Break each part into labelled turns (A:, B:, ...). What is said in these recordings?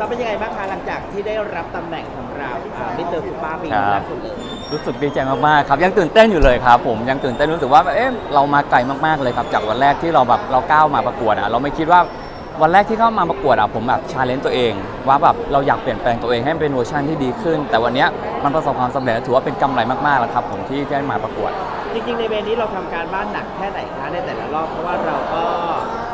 A: เราเป็นยังไงบ้างคะหลังจากที่ได้รับตำแหน่งของเรามิสเตอร์ฟูป้าปี
B: ครับ
A: ล่าสุดเลย
B: รู้สึกดีใจมากๆครับ ยังตื่นเต้นอยู่เลยครับ ผมยังตื่นเต้นรู้สึกว่าเอ๊ะเรามาไกลมากๆเลยครับ จากวันแรกที่เราแบบเราก้าวมาประกวดอะเราไม่คิดว่าวันแรกที่เข้ามาประกวดอะผมแบบชาเลนจ์ตัวเอง ว่าแบบเราอยากเปลี่ยนแปลงตัวเองให้เป็นเวอร์ชันที่ดีขึ้น แต่วันเนี้ยมันประสบความสำเร็จและถือว่าเป็นกำไรมากๆแล้วครับ ผมที่ได้มาประกวด
A: จริงๆในเวรนี้เราทำการบ้านหนักแค่ไหนคะในแต่ละรอบเพราะว่าเราก็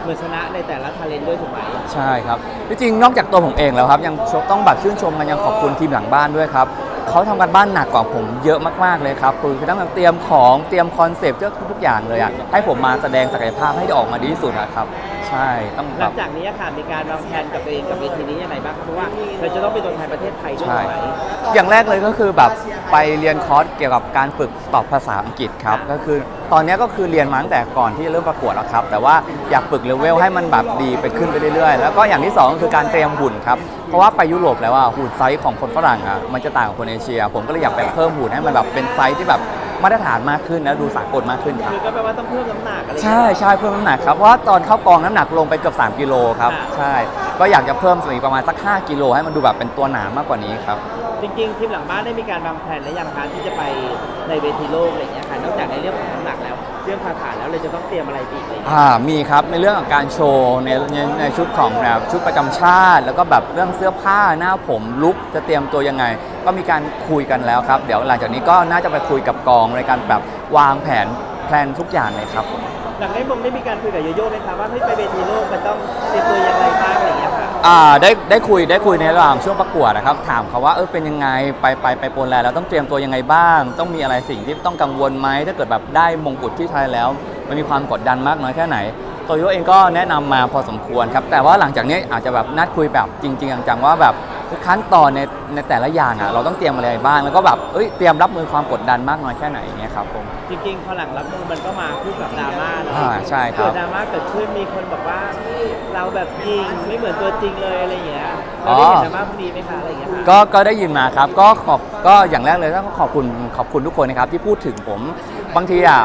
A: เหมือนชนะในแต่ละทาเลนต์ด้วยถูกไหม
B: ใช่ครับที่จริงนอกจากตัวผมเองแล้วครับ ยังต้องแบบชื่นชมกันยังขอบคุณทีมหลังบ้านด้วยครับเขาทำกันบ้านหนักกว่าผมเยอะมากๆเลยครับคือต้องเตรียมของเตรียมคอนเซปต์ทุกๆอย่างเลยอะให้ผมมาแสดงศักยภาพให้ได้ออกมาดีที่สุดนะครับใช่ต้อง
A: ห
B: แบ
A: ลัง
B: บ
A: จากนี้ค่ะมีการวางแผนกับตัวเองกับเวทีนี้ยังไงบ้างคะเพราะว่าเราจะต้องเป็นตัวแทนประเทศไทยด้วย
B: ใช่
A: ถูกไหม
B: อย่างแรกเลยก็คือแบบ ไปเรียนคอร์สเกี่ยวกับการฝึกตอบภาษาอังกฤษครับ ก็คือตอนนี้ก็คือเรียนมาตั้งแต่ก่อนที่จะเริ่มประกวดแล้วครับ แต่ว่าอยากฝึกเลเวลให้มันแบบดีไปขึ้นไปเรื่อยๆ แล้วก็อย่างที่สองก็คือการเตรียมหุ่นครับ เพราะว่าไปยุโรปแล้วอะหุ่นไซส์ของคนฝรั่งอะมันจะต่างกับคนเอเชีย ผมก็เลยอยากแบบเพิ่มหุ่นให้มันแบบเป็นไซส์ที่แบบมาตรฐานมากขึ้นและดูสากลมากขึ้นครับ
A: คือก็แปลว่าต้องเพิ่มน้ำหนักอะไรอย่าง
B: ใช่
A: เงี้ย
B: ใช่เพิ่มน้ำหนักครับเพราะว่าตอนเข้ากองน้ำหนักลงไปเกือบ3กิโลครับ
A: ค่ะ
B: ใช่ ก็อยากจะเพิ่มอีกประมาณสัก 5 กิโล ให้มันดูแบบเป็นตัวหนามากกว่านี้ครับ
A: จริงๆทีมหลังบ้านได้มีการวางแผนหรือยังคะที่จะไปในเวทีโลกอะไรอย่างเงี้ยค่ะนอกจากในเรื่องของน้ำหนักแล้ว เรื่องภาษาแล้วเลยจะต้องเตรียมอะไรอีกอะไรอย่างเงี้ย
B: อ่ามีครับในเรื่องของการโชว์ในในในชุดของแบบชุดประจำชาติ แล้วก็แบบเรื่องเสื้อผ้าหน้าผมลุกจะเตรียมตัวยังไง ก็มีการคุยกันแล้วครับ เดี๋ยวหลังจากนี้ก็น่าจะไปคุยกับกองในการแบบวางแผนแพลนทุกอย่างเลยครับผม
A: หลังได้มงได้มีการคุยกับโยโย่ไหมคะว่าเฮ้ยไปเวทีโลกมันต้องเตรียมตัวยังไงบ้าง อ่า
B: ได้ได้คุยได้คุยในระหว่างช่วงประกวดนะครับ ถามเขาว่าเออเป็นยังไงไปไปไปโปรแลนด์แล้วต้องเตรียมตัวยังไงบ้าง ต้องมีอะไรสิ่งที่ต้องกังวลไหมถ้าเกิดแบบได้มงกุฎที่ไทยแล้ว มันมีความกดดันมากน้อยแค่ไหนโตโยเองก็แนะนำมาพอสมควรครับ แต่ว่าหลังจากนี้อาจจะแบบนัดคุยแบบจริง ๆ จังๆว่าแบบขั้นตอนในในแต่ละอย่างอะเราต้องเตรียมอะไรบ้างแล้วก็แบบเอ้ยเตรียมรับมือความกดดันมากน้อยแค่ไหนเงี้ยครับผม
A: จริงๆพอหลังรับมือมันก็มาคู่กับดราม่า
B: อ่าใช่ครับ
A: เกิดดราม่าเกิดขึ้นมีคนบอกว่าเราแบบยิงไม่เหมือนตัวจริงเลยอะไรอย่างเงี้ยเราได้เห็นดราม่าพวกนี้ไหมคะอะไรอย่างเงี้ยค่ะ
B: ก็ก็ได้ยินมาครับก็ขอบก็อย่างแรกเลยต้องขอบคุณขอบคุณทุกคนนะครับที่พูดถึงผมบางทีอะ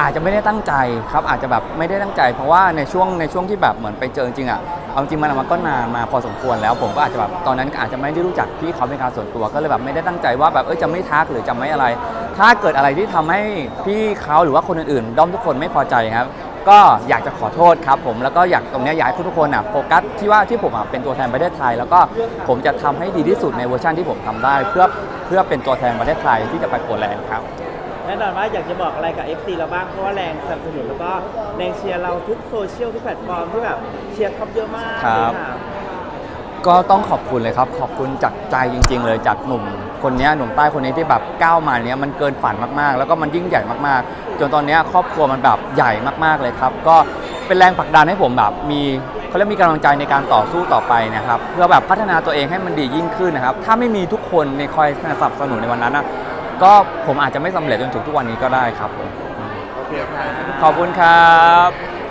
B: อาจจะไม่ได้ตั้งใจครับอาจจะแบบไม่ได้ตั้งใจ เพราะว่าในช่วงในช่วงที่แบบเหมือนไปเจอจริงๆอะเอาจริงมันมันก็นานมาพอสมควรแล้ว ผมก็อาจจะแบบตอนนั้นอาจจะไม่ได้รู้จักพี่เขาเป็นการส่วนตัวก็เลยแบบไม่ได้ตั้งใจว่าแบบเออจะไม่ทักหรือจะไม่อะไร ถ้าเกิดอะไรที่ทำให้พี่เขาหรือว่าคนอื่นๆ ด้อมทุกคนไม่พอใจครับ ก็อยากจะขอโทษครับผมแล้วก็อยากตรงเนี้ยอยากให้ทุกคนอะโฟกัสที่ว่าที่ผมอะเป็นตัวแทนประเทศไทย แล้วก็ผมจะทำให้ดีที่สุดในเวอร์ชันที่ผมทำได้ เพื่อเพื่อเป็นตัวแทนประเทศไทยที่จะไปโปแลนด์ครับ
A: แน่นอนว่าอยากจะบอกอะไรกับ FC เราบ้างเพราะว่าแรงสนับสนุนแล้วก็แรงเชียร์เราทุกโซเชียลทุกแพลตฟอร์มที่แบบเชียร์ท็อปเยอะมาก
B: ครับ
A: เลยะ
B: ก็ต้องขอบคุณเลยครับ ขอบคุณจากใจจริง ๆ เลยจากหนุ่ม คนเนี้ยหนุ่มใต้คนนี้ที่แบบก้าวมาเนี้ยมันเกินฝันมากๆ แล้วก็มันยิ่งใหญ่มากๆ จนตอนเนี้ยครอบครัวมันแบบใหญ่มากๆเลยครับ ก็เป็นแรงผลักดันให้ผมแบบมีเขาเรียกมีกำลังใจในการต่อสู้ต่อไปนะครับ เพื่อแบบพัฒนาตัวเองให้มันดียิ่งขึ้นนะครับ ถ้าไม่มีทุกคนในคอยสนับสนุนในวันนั้นนะก็ผมอาจจะไม่สำเร็จจนถึงทุกวันนี้ก็ได้ครับผม
A: โอเคค่ะ
B: ขอบคุณครับ